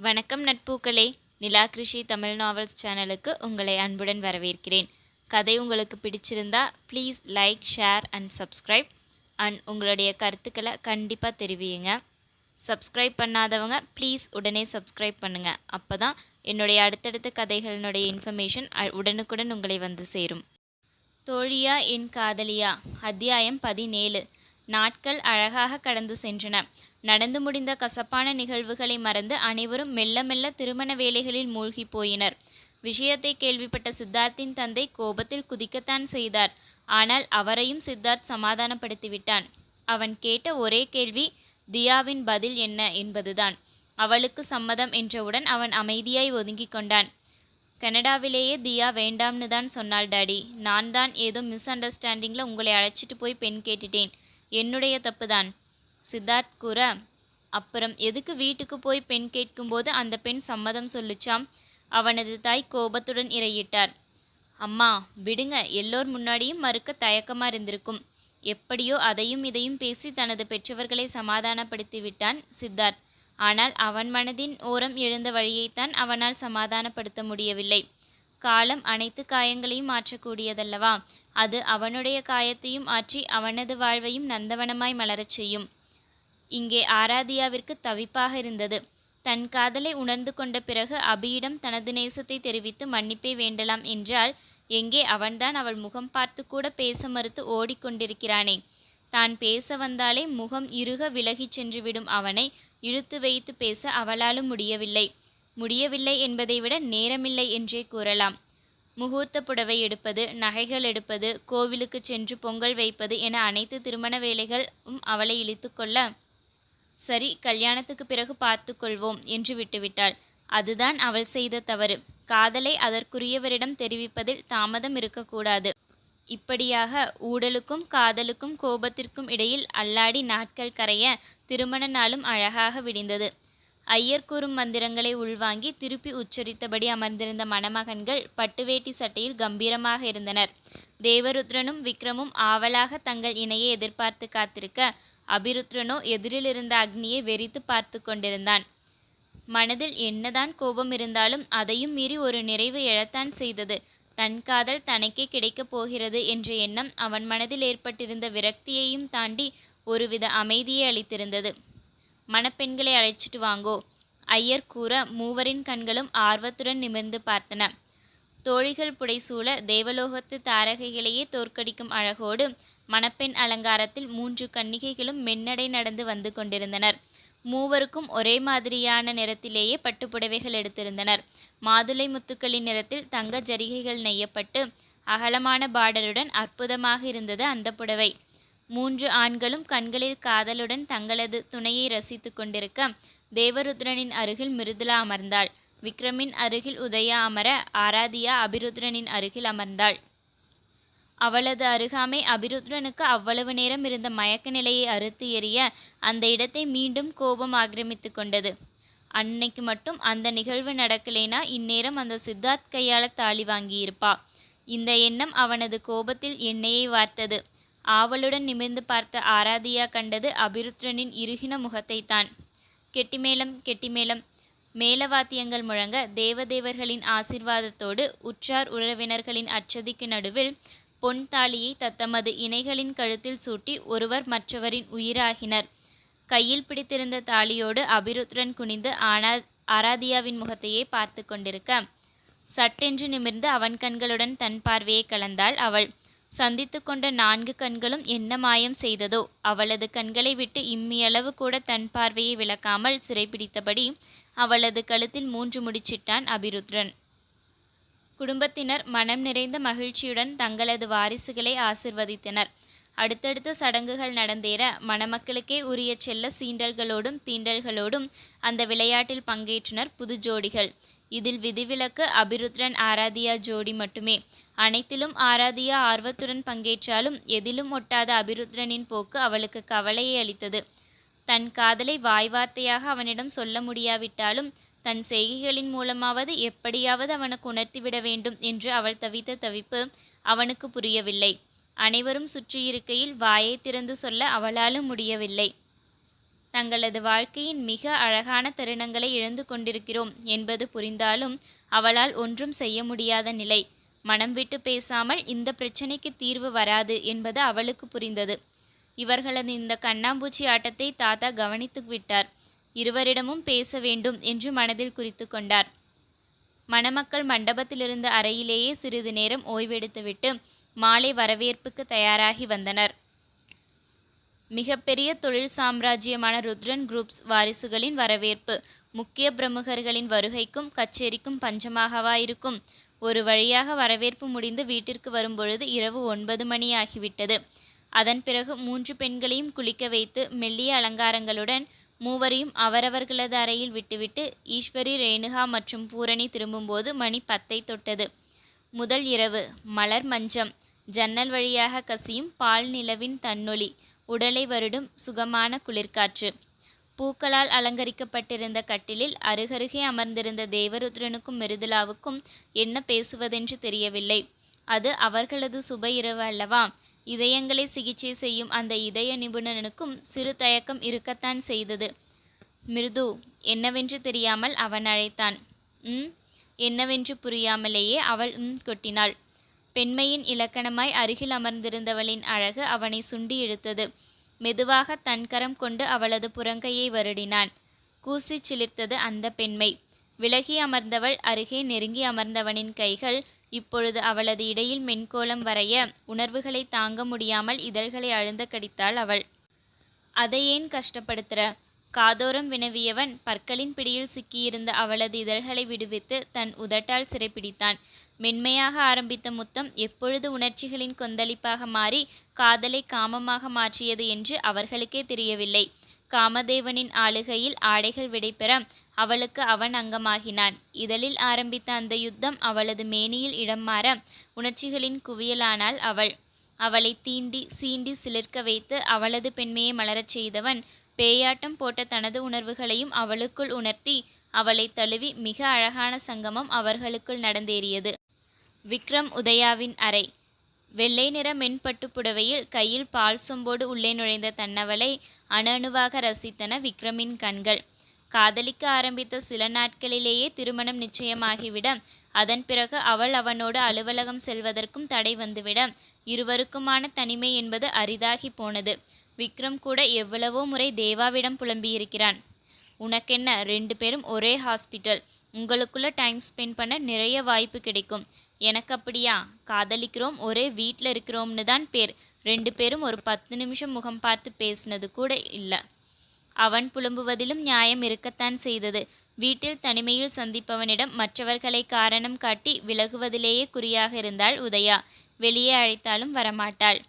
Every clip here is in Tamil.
வணக்கம் நட்பூக்களே. நிலா கிருஷி தமிழ் நாவல்ஸ் சேனலுக்கு உங்களை அன்புடன் வரவேற்கிறேன். கதை உங்களுக்கு பிடிச்சிருந்தா please like share and subscribe and உங்களுடைய கருத்துக்களை கண்டிப்பாக தெரிவியுங்க. சப்ஸ்கிரைப் பண்ணாதவங்க ப்ளீஸ் உடனே சப்ஸ்கிரைப் பண்ணுங்கள் அப்போ தான் என்னுடைய அடுத்தடுத்த கதைகளினுடைய இன்ஃபர்மேஷன் உடனுக்குடன் உங்களை வந்து சேரும். தோழியா என் காதலியா? அத்தியாயம் பதினேழு. நாட்கள் அழகாக கடந்து சென்றன. நடந்து முடிந்த கசப்பான நிகழ்வுகளை மறந்து அனைவரும் மெல்ல மெல்ல திருமண வேலைகளில் மூழ்கி போயினர். விஷயத்தை கேள்விப்பட்ட சித்தார்த்தின் தந்தை கோபத்தில் குதிக்கத்தான் செய்தார். ஆனால் அவரையும் சித்தார்த் சமாதானப்படுத்திவிட்டான் அவன் கேட்ட ஒரே கேள்வி தியாவின் பதில் என்ன? என்பதுதான். அவளுக்கு சம்மதம் என்றவுடன் அவன் அமைதியாய் ஒதுங்கிக் கொண்டான். கனடாவிலேயே தியா வேண்டாம்னு தான் சொன்னாள் டாடி. நான் தான் ஏதோ மிஸ் அண்டர்ஸ்டாண்டிங்கில் உங்களை அழைச்சிட்டு போய் பெண் கேட்டுட்டேன். என்னுடைய தப்பு தான் சித்தார்த் கூற அப்புறம் எதுக்கு வீட்டுக்கு போய் பெண் கேட்கும்போது அந்த பெண் சம்மதம் சொல்லுச்சாம்? அவனது தாய் கோபத்துடன் இறையிட்டார். அம்மா விடுங்க எல்லோர் முன்னாடியும் மறுக்க தயக்கமாக இருந்திருக்கும். எப்படியோ அதையும் இதையும் பேசி தனது பெற்றவர்களை சமாதானப்படுத்தி விட்டான் சித்தார்த். ஆனால் அவன் மனதின் ஓரம் எழுந்த வழியைத்தான் அவனால் சமாதானப்படுத்த முடியவில்லை. காலம் அனைத்து காயங்களையும் மாற்றக்கூடியதல்லவா? அது அவனுடைய காயத்தையும் ஆற்றி அவனது வாழ்வையும் நந்தவனமாய் மலரச் செய்யும். இங்கே ஆராதியாவிற்கு தவிப்பாக இருந்தது. தன் காதலை உணர்ந்து கொண்ட பிறகு அபியிடம் தனது நேசத்தை தெரிவித்து மன்னிப்பை வேண்டலாம் என்றால் எங்கே அவன்தான் அவள் முகம் பார்த்து கூட பேச மறுத்து ஓடிக்கொண்டிருக்கிறானே தான் பேச வந்தாலே முகம் இறுக விலகிச் சென்றுவிடும் அவனை இழுத்து வைத்து பேச அவளாலும் முடியவில்லை. முடியவில்லை என்பதை விட நேரமில்லை என்றே கூறலாம். முகூர்த்த புடவை எடுப்பது நகைகள் எடுப்பது கோவிலுக்கு சென்று பொங்கல் வைப்பது என அனைத்து திருமண வேலைகளும் அவளை இழுத்து கொள்ள சரி கல்யாணத்துக்கு பிறகு பார்த்து கொள்வோம் என்று விட்டுவிட்டாள். அதுதான் அவள் செய்த தவறு. காதலை அதற்குரியவரிடம் தெரிவிப்பதில் தாமதம் இருக்கக்கூடாது. இப்படியாக ஊடலுக்கும் காதலுக்கும் கோபத்திற்கும் இடையில் அல்லாடி நாட்கள் கரைய திருமண நாளும் அழகாக விடிந்தது. ஐயர் கூறும் மந்திரங்களை உள்வாங்கி திருப்பி உச்சரித்தபடி அமர்ந்திருந்த மணமகன்கள் பட்டுவேட்டி சட்டையில் கம்பீரமாக இருந்தனர். தேவருத்ரனும் விக்ரமும் ஆவலாக தங்கள் இணையை எதிர்பார்த்து காத்திருக்க அபிருத்ரனோ எதிரில் இருந்த அக்னியை வெறித்து பார்த்து கொண்டிருந்தான். மனதில் என்னதான் கோபம் இருந்தாலும் அதையும் மீறி ஒரு நிறைவு எழத்தான் செய்தது. தன் காதல் தனக்கே கிடைக்கப் போகிறது என்ற எண்ணம் அவன் மனதில் ஏற்பட்டிருந்த விரக்தியையும் தாண்டி ஒருவித அமைதியை அளித்திருந்தது. மணப்பெண்களை அழைச்சிட்டு வாங்கோ. ஐயர் கூற மூவரின் கண்களும் ஆர்வத்துடன் நிமிர்ந்து பார்த்தன. தோழிகள் புடைசூழ தேவலோகத்து தாரகைகளையே தோற்கடிக்கும் அழகோடு மணப்பெண் அலங்காரத்தில் மூன்று கன்னிகைகளும் மென்னடை நடந்து வந்து கொண்டிருந்தனர். மூவருக்கும் ஒரே மாதிரியான நிறத்திலேயே பட்டுப்புடவைகள் எடுத்திருந்தனர். மாதுளை முத்துக்களின் நிறத்தில் தங்க ஜரிகைகள் நெய்யப்பட்டு அகலமான பாடலுடன் அற்புதமாக இருந்தது அந்த புடவை. மூன்று ஆண்களும் கண்களில் காதலுடன் தங்களது துணையை ரசித்து கொண்டிருக்க தேவருத்ரனின் அருகில் மிருதுலா அமர்ந்தாள். விக்ரமின் அருகில் உதயா அமர ஆராதியா அபிருத்ரனின் அருகில் அமர்ந்தாள். அவளது அருகாமை அபிருத்ரனுக்கு அவ்வளவு நேரம் இருந்த மயக்க நிலையை அறுத்து எறிய அந்த இடத்தை மீண்டும் கோபம் ஆக்கிரமித்து கொண்டது. அன்னைக்கு மட்டும் அந்த நிகழ்வு நடக்கலேனா இந்நேரம் அந்த சித்தார்த் கையால தாலி வாங்கியிருப்பா. இந்த எண்ணம் அவனது கோபத்தில் எண்ணெயை வார்த்தது. ஆவலுடன் நிமிர்ந்து பார்த்த ஆராதியா கண்டது அபிருத்ரனின் இறுகின முகத்தைத்தான். கெட்டிமேளம் கெட்டிமேளம். மேலவாத்தியங்கள் முழங்க தேவதேவர்களின் ஆசிர்வாதத்தோடு உற்றார் உறவினர்களின் அச்சதிக்கு நடுவில் பொன் தாலியை தத்தமது இணைகளின் கழுத்தில் சூட்டி ஒருவர் மற்றவரின் உயிராகினர். கையில் பிடித்திருந்த தாலியோடு அபிருத்ரன் குனிந்து ஆனா ஆராதியாவின் முகத்தையே பார்த்து கொண்டிருக்க. சட்டென்று நிமிர்ந்து அவன் கண்களுடன் தன் பார்வையை கலந்தாள் அவள். சந்தித்து கொண்ட நான்கு கண்களும் என்ன மாயம் செய்ததோ அவளது கண்களை விட்டு இம்மியளவு கூட தன் பார்வையை விளக்காமல் சிறைபிடித்தபடி அவளது கழுத்தில் மூன்று முடிச்சிட்டான் அபிருத்ரன். குடும்பத்தினர் மனம் நிறைந்த மகிழ்ச்சியுடன் தங்களது வாரிசுகளை ஆசிர்வதித்தனர். அடுத்தடுத்த சடங்குகள் நடந்தேற மணமக்களுக்கே உரிய செல்ல சீண்டல்களோடும் தீண்டல்களோடும் அந்த விளையாட்டில் பங்கேற்றனர் புது ஜோடிகள். இதில் விதிவிலக்கு அபிருத்ரன் ஆராதியா ஜோடி மட்டுமே. அனைத்திலும் ஆராதியா ஆர்வத்துடன் பங்கேற்றாலும் எதிலும் ஒட்டாத அபிருத்ரனின் போக்கு அவளுக்கு கவலையை அளித்தது. தன் காதலை வாய் வார்த்தையாக அவனிடம் சொல்ல முடியாவிட்டாலும் தன் செய்கைகளின் மூலமாவது எப்படியாவது அவனுக்கு உணர்த்திவிட வேண்டும் என்று அவள் தவித்த தவிப்பு அவனுக்கு புரியவில்லை. அனைவரும் சுற்றியிருக்கையில் வாயை திறந்து சொல்ல அவளாலும் முடியவில்லை. தங்களது வாழ்க்கையின் மிக அழகான தருணங்களை இழந்து கொண்டிருக்கிறோம் என்பது புரிந்தாலும் அவளால் ஒன்றும் செய்ய முடியாத நிலை. மனம் விட்டு பேசாமல் இந்த பிரச்சனைக்கு தீர்வு வராது என்பது அவளுக்கு புரிந்தது. இவர்களது இந்த கண்ணாம்பூச்சி ஆட்டத்தை தாத்தா கவனித்து விட்டார். இருவரிடமும் பேச வேண்டும் என்று மனதில் குறித்து கொண்டார். மணமக்கள் மண்டபத்திலிருந்த அறையிலேயே சிறிது நேரம் ஓய்வெடுத்துவிட்டு மாலை வரவேற்புக்கு தயாராகி வந்தனர். மிகப்பெரிய தொழில் சாம்ராஜ்யமான ருத்ரன் குரூப்ஸ் வாரிசுகளின் வரவேற்பு முக்கிய பிரமுகர்களின் வருகைக்கும் கச்சேரிக்கும் பஞ்சமாகவா இருக்கும். ஒரு வழியாக வரவேற்பு முடிந்து வீட்டிற்கு வரும்பொழுது இரவு ஒன்பது மணி ஆகிவிட்டது அதன் பிறகு மூன்று பெண்களையும் குளிக்க வைத்து மெல்லிய அலங்காரங்களுடன் மூவரையும் அவரவர்களது அறையில் விட்டுவிட்டு ஈஸ்வரி ரேணுகா மற்றும் பூரணி திரும்பும்போது மணி பத்தை தொட்டது. முதல் இரவு மலர் மஞ்சம் ஜன்னல் வழியாக கசியும் பால் நிலவின் தன்னொலி உடலை வருடும் சுகமான குளிர்காற்று. பூக்களால் அலங்கரிக்கப்பட்டிருந்த கட்டிலில் அருகருகே அமர்ந்திருந்த தேவருத்ரனுக்கும் மிருதுலாவுக்கும் என்ன பேசுவதென்று தெரியவில்லை. அது அவர்களது சுப இரவு அல்லவா? இதயங்களை சிகிச்சை செய்யும் அந்த இதய நிபுணனுக்கும் சிறு தயக்கம் இருக்கத்தான் செய்தது. மிருது என்னவென்று தெரியாமல் அவன் அழைத்தான். ம்? என்னவென்று புரியாமலேயே அவள் ம் கொட்டினாள். பெண்மையின் இலக்கணமாய் அருகில் அமர்ந்திருந்தவளின் அழகு அவனை சுண்டி இழுத்தது. மெதுவாக தன்கரம் கொண்டு அவளது புறங்கையை வருடினான். கூசிச் சிலிர்த்தது அந்த பெண்மை. விலகி அமர்ந்தவள் அருகே நெருங்கி அமர்ந்தவனின் கைகள் இப்பொழுது அவளது இடையில் மென்கோலம் வரைய உணர்வுகளை தாங்க முடியாமல் இதழ்களை அழுந்த கடித்தாள் அவள். அதை ஏன் கஷ்டப்படுத்துற? காதோரம் வினவியவன் பற்களின் பிடியில் சிக்கியிருந்த அவளது இதழ்களை விடுவித்து தன் உதட்டால் சிறைப்பிடித்தான். மென்மையாக ஆரம்பித்த முத்தம் எப்பொழுது உணர்ச்சிகளின் கொந்தளிப்பாக மாறி காதலை காமமாக மாற்றியது என்று அவர்களுக்கே தெரியவில்லை. காமதேவனின் ஆளுகையில் ஆடைகள் விடைபெற அவளுக்கு அவன் அங்கமாகினான். இதழில் ஆரம்பித்த அந்த யுத்தம் அவளது மேனியில் இடம் மாற உணர்ச்சிகளின் குவியலானால் அவள். அவளை தீண்டி சீண்டி சிலிர்க்க வைத்து அவளது பெண்மையை மலரச் செய்தவன் பேயாட்டம் போட்ட தனது உணர்வுகளையும் அவளுக்குள் உணர்த்தி அவளை தழுவி மிக அழகான சங்கமம் அவர்களுக்குள் நடந்தேறியது. விக்ரம் உதயாவின் அறை. வெள்ளை நிற மென்பட்டு புடவையில் கையில் பால் சொம்போடு உள்ளே நுழைந்த தன்னவளை அணு அணுவாக ரசித்தன விக்ரமின் கண்கள். காதலிக்க ஆரம்பித்த சில நாட்களிலேயே திருமணம் நிச்சயமாகிவிட அதன் பிறகு அவள் அவனோடு அலுவலகம் செல்வதற்கும் தடை வந்துவிட இருவருக்குமான தனிமை என்பது அரிதாகி போனது. விக்ரம் கூட எவ்வளவோ முறை தேவாவிடம் புலம்பியிருக்கிறான். உனக்கென்ன? ரெண்டு பேரும் ஒரே ஹாஸ்பிட்டல். உங்களுக்குள்ள டைம் ஸ்பெண்ட் பண்ண நிறைய வாய்ப்பு கிடைக்கும். எனக்கு அப்படியா? காதலிக்கிறோம் ஒரே வீட்டில் இருக்கிறோம்னு தான் பேர். ரெண்டு பேரும் ஒரு பத்து நிமிஷம் முகம் பார்த்து பேசினது கூட இல்லை. அவன் புலம்புவதிலும் நியாயம் இருக்கத்தான் செய்தது. வீட்டில் தனிமையில் சந்திப்பவனிடம் மற்றவர்களை காரணம் காட்டி விலகுவதிலேயே குறியாக இருந்தாள் உதயா. வெளியே அழைத்தாலும் வரமாட்டாள்.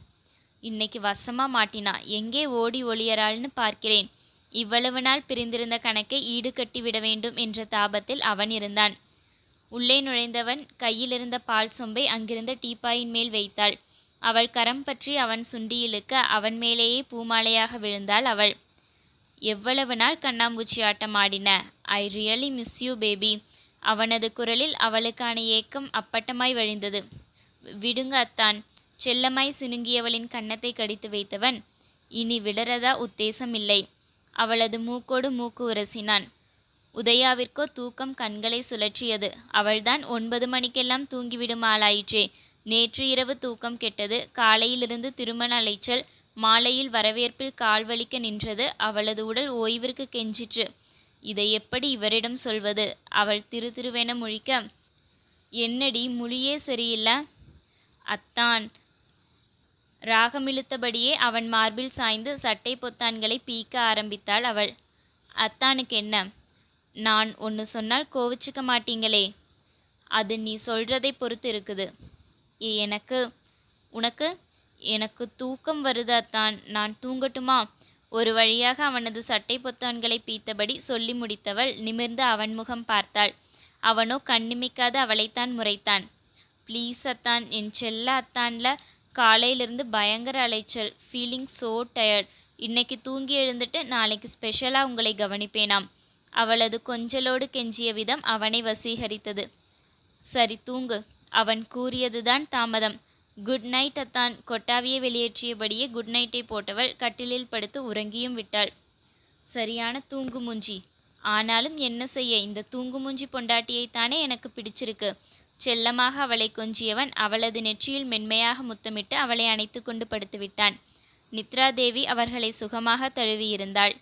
இன்னைக்கு வசமா மாட்டினா எங்கே ஓடி ஒளியறாள்னு பார்க்கிறேன். இவ்வளவு நாள் பிரிந்திருந்த கணக்கை ஈடு கட்டி விட வேண்டும் என்ற தாபத்தில் அவன் இருந்தான். உள்ளே நுழைந்தவன் கையிலிருந்த பால் சொம்பை அங்கிருந்த டீப்பாயின் மேல் வைத்தாள். அவள் கரம் பற்றி அவன் சுண்டி இழுக்க அவன் மேலேயே பூமாலையாக விழுந்தாள் அவள். எவ்வளவு நாள் கண்ணாம்பூச்சி ஆட்டம் ஆடின? I really miss you baby அவனது குரலில் அவளுக்கான ஏக்கம் அப்பட்டமாய் வழிந்தது. விடுங்க அத்தான். செல்லமாய் சினுங்கியவளின் கன்னத்தை கடித்து வைத்தவன். இனி விடறதா உத்தேசமில்லை. அவளது மூக்கோடு மூக்கு உரசினான். உதயாவிற்கோ தூக்கம் கண்களை சுழற்றியது. அவள்தான் ஒன்பது மணிக்கெல்லாம் தூங்கிவிடும் ஆளாயிற்றே. நேற்று இரவு தூக்கம் கெட்டது. காலையிலிருந்து திருமண அலைச்சல். மாலையில் வரவேற்பில் கால் வலிக்க நின்றது. அவளது உடல் ஓய்விற்கு கெஞ்சிற்று. இதை எப்படி இவரிடம் சொல்வது? அவள் திரு திருவென முழிக்க என்னடி முழியே சரியில்லை? அத்தான். ராகமிழுத்தபடியே அவன் மார்பில் சாய்ந்து சட்டை பொத்தான்களை பீக்க ஆரம்பித்தாள் அவள். அத்தானுக்கு என்ன? நான் ஒன்று சொன்னால் கோவிச்சுக்க மாட்டீங்களே. அது நீ சொல்றதை பொறுத்து இருக்குது. ஏ, எனக்கு உனக்கு? எனக்கு தூக்கம் வருதாத்தான் நான் தூங்கட்டுமா? ஒரு வழியாக அவனது சட்டை பொத்தான்களை பீத்தபடி சொல்லி முடித்தவள் நிமிர்ந்து அவன் முகம் பார்த்தாள். அவனோ கண்ணிமைக்காது அவளைத்தான் முறைத்தான். ப்ளீஸ் அத்தான் என் செல்ல அத்தான்ல காலையிலிருந்து பயங்கர அலைச்சல். ஃபீலிங் சோ டயர்ட் இன்னைக்கு தூங்கி எழுந்துட்டு நாளைக்கு ஸ்பெஷலாக உங்களை கவனிப்பேனாம். அவளது கொஞ்சலோடு கெஞ்சிய விதம் அவனை வசீகரித்தது. சரி தூங்கு. அவன் கூறியதுதான் தாமதம். குட் நைட் அத்தான். கொட்டாவியை வெளியேற்றியபடியே குட் நைட்டை போட்டவள் கட்டிலில் படுத்து உறங்கியும் விட்டாள். சரியான தூங்கு மூஞ்சி ஆனாலும் என்ன செய்ய இந்த தூங்கு மூஞ்சி பொண்டாட்டியைத்தானே எனக்கு பிடிச்சிருக்கு. செல்லமாக அவளை கொஞ்சியவன் அவளது நெற்றியில் மென்மையாக முத்தமிட்டு அவளை அணைத்து கொண்டு படுத்துவிட்டான். நித்ரா தேவி அவர்களை சுகமாக தழுவியிருந்தாள்.